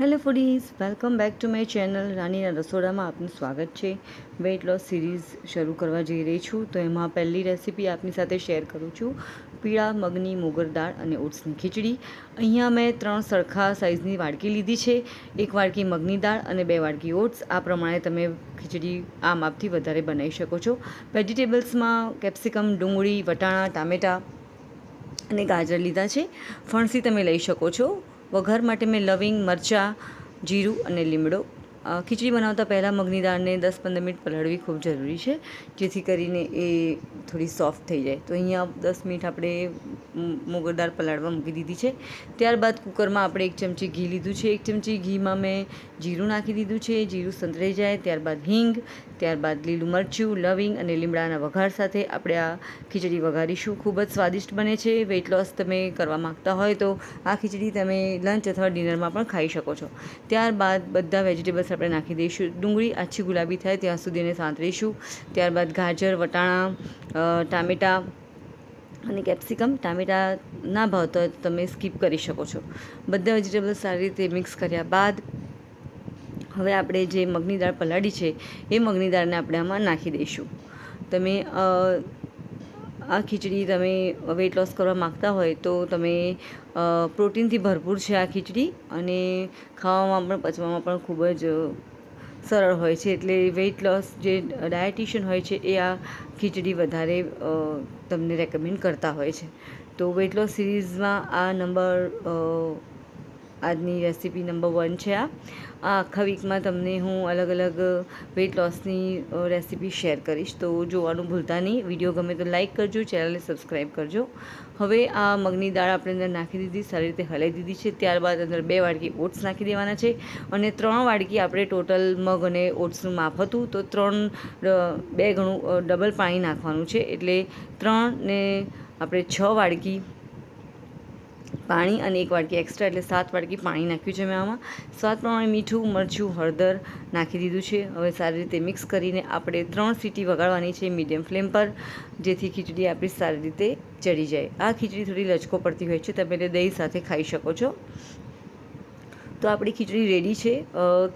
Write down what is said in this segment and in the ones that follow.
Hello foodies, welcome back to my channel રાનીના રસોડામાં આપનું સ્વાગત છે. વેઇટ લોસ સિરીઝ શરૂ કરવા જઈ રહી છું, તો એમાં પહેલી રેસીપી આપની સાથે શેર કરું છું. પીળા, મગની, મોગર દાળ અને ઓટ્સની ખીચડી. અહીંયા મેં ત્રણ સરખા સાઇઝની વાડકી લીધી છે. એક વાડકી મગની દાળ અને બે વાડકી ઓટ્સ. આ પ્રમાણે તમે ખીચડી આ માપથી વધારે બનાવી શકો છો. વેજીટેબલ્સમાં કેપ્સિકમ, ડુંગળી, વટાણા, ટામેટાં અને ગાજર લીધા છે. ફણસી તમે લઈ શકો છો. વઘાર માટે મેં લવિંગ, મરચાં, જીરું અને લીમડો. ખીચડી બનાવતા પહેલાં મગની દાળને દસ પંદર મિનિટ પલાળવી ખૂબ જરૂરી છે, જેથી કરીને એ થોડી સોફ્ટ થઈ જાય. તો અહીંયા દસ મિનિટ આપણે મોગર દાળ પલાળવા મૂકી દીધી છે. ત્યારબાદ કુકરમાં આપણે એક ચમચી ઘી લીધું છે. એક ચમચી ઘીમાં મેં જીરું નાખી દીધું છે. જીરું સંતરાઈ જાય, ત્યારબાદ હિંગ ત્યારબાદ લીલું મરચું, લવિંગ અને લીમડાના વઘાર સાથે આપણે આ ખીચડી વઘારીશું. ખૂબ જ સ્વાદિષ્ટ બને છે. વેઇટ લોસ તમે કરવા માગતા હોય તો આ ખીચડી તમે લંચ અથવા ડિનરમાં પણ ખાઈ શકો છો. ત્યારબાદ બધા વેજીટેબલ્સ આપણે નાખી દઈશું. ડુંગળી આછી ગુલાબી થાય ત્યાં સુધી એને સાંતળીશું ત્યારબાદ ગાજર, વટાણા ટામેટાં અને કેપ્સિકમ ટામેટા ના ભાવતા હોય તો તમે સ્કીપ કરી શકો છો. બધા વેજીટેબલ્સ સારી રીતે મિક્સ કર્યા બાદ હવે આપણે જે મગની દાળ પલાળી છે, એ મગની દાળને આપણે આમાં નાખી દઈશું. તમે આ ખીચડી તમે વેઇટ લોસ કરવા માગતા હોય તો તમે પ્રોટીનથી ભરપૂર છે આ ખીચડી અને ખાવામાં પણ, પચવામાં પણ ખૂબ જ સરળ હોય છે. એટલે વેઇટ લોસ જે ડાયટિશિયન હોય છે, એ આ ખીચડી વધારે તમને રેકમેન્ડ કરતા હોય છે. તો વેઇટ લોસ સિરીઝમાં આ નંબર આજની રેસીપી નંબર વન છે આ. આ આખા વીકમાં તમને હું અલગ અલગ વેઇટ લોસની રેસીપી શેર કરીશ. તો જોવાનું ભૂલતા નહીં. વીડિયો ગમે તો લાઇક કરજો ચેનલને સબસ્ક્રાઈબ કરજો. હવે આ મગની દાળ આપણે અંદર નાખી દીધી, સારી રીતે હલાવી દીધી છે. ત્યારબાદ અંદર બે વાડકી ઓટ્સ નાખી દેવાના છે અને ત્રણ વાડકી આપણે ટોટલ મગ અને ઓટ્સનું માપ હતું. તો ત્રણ બે ગણું ડબલ પાણી નાખવાનું છે. એટલે ત્રણ ને આપણે છ વાડકી પાણી અને એક વાટકી એક્સ્ટ્રા એટલે સાત વાટકી પાણી નાખ્યું છે મેં આમાં સ્વાદ પ્રમાણે મીઠું, મરચું, હળદર નાખી દીધું છે. હવે સારી રીતે મિક્સ કરીને આપણે ત્રણ સીટી વગાડવાની છે મીડિયમ ફ્લેમ પર, જેથી ખીચડી આપણી સારી રીતે ચડી જાય. આ ખીચડી થોડી લચકો પડતી હોય છે, તમે દહીં સાથે ખાઈ શકો છો. તો આપણી ખીચડી રેડી છે.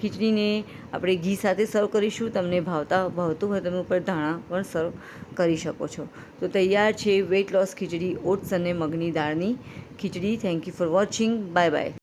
ખીચડીને આપણે ઘી સાથે સર્વ કરીશું. તમને ભાવતા, ભાવતું હોય તમે ઉપર ધાણા પણ સર્વ કરી શકો છો. તો તૈયાર છે વેઇટ લોસ ખીચડી, ઓટ્સ અને મગની દાળની ખીચડી. Thank you for watching bye bye